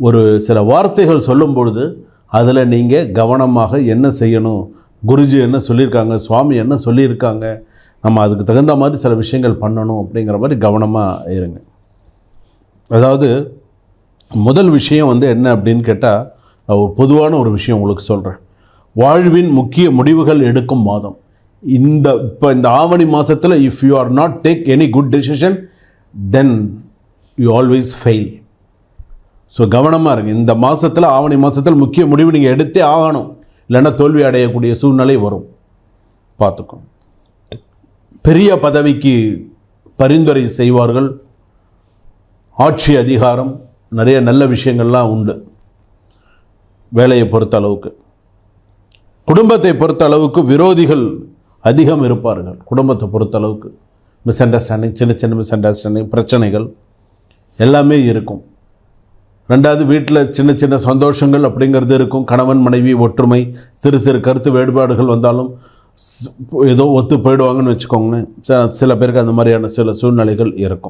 ஒரு சில வார்த்தைகள் சொல்லும் பொழுது அதில் நீங்கள் கவனமாக என்ன செய்யணும்? குருஜி என்ன சொல்லியிருக்காங்க? சுவாமி என்ன சொல்லியிருக்காங்க? நம்ம அதுக்கு தகுந்த மாதிரி சில விஷயங்கள் பண்ணணும் அப்படிங்கிற மாதிரி கவனமாக இருங்க. அதாவது முதல் விஷயம் வந்து என்ன அப்படின்னு கேட்டால் நான் ஒரு பொதுவான ஒரு விஷயம் உங்களுக்கு சொல்கிறேன் வாழ்வின் முக்கிய முடிவுகள் எடுக்கும் மாதம். இந்த இப்போ இந்த ஆவணி மாதத்தில் if you are not take any good decision then you always fail so கவனமாக இருங்க. இந்த மாதத்தில் ஆவணி மாதத்தில் முக்கிய முடிவு நீங்கள் எடுத்தே ஆகணும். இல்லைன்னா தோல்வி அடையக்கூடிய சூழ்நிலை வரும். பார்த்துக்கணும். பெரிய பதவிக்கு பரிந்துரை செய்வார்கள். ஆட்சி அதிகாரம் நிறைய நல்ல விஷயங்கள்லாம் உண்டு. வேலையை பொறுத்த அளவுக்கு. குடும்பத்தை பொறுத்த அளவுக்கு விரோதிகள் அதிகம் இருப்பார்கள். குடும்பத்தை பொறுத்த அளவுக்கு. மிஸ் அண்டர்ஸ்டாண்டிங் சின்ன சின்ன மிஸ் அண்டர்ஸ்டாண்டிங் பிரச்சனைகள் எல்லாமே இருக்கும். ரெண்டாவது வீட்டில் சின்ன சின்ன சந்தோஷங்கள் அப்படிங்கிறது இருக்கும். கணவன் மனைவி ஒற்றுமை சிறு சிறு கருத்து வேறுபாடுகள் வந்தாலும் ஸ்- ஏதோ ஒத்து போயிடுவாங்கன்னு வச்சுக்கோங்களேன். சில பேருக்கு அந்த மாதிரியான சில சூழ்நிலைகள் இருக்கும்.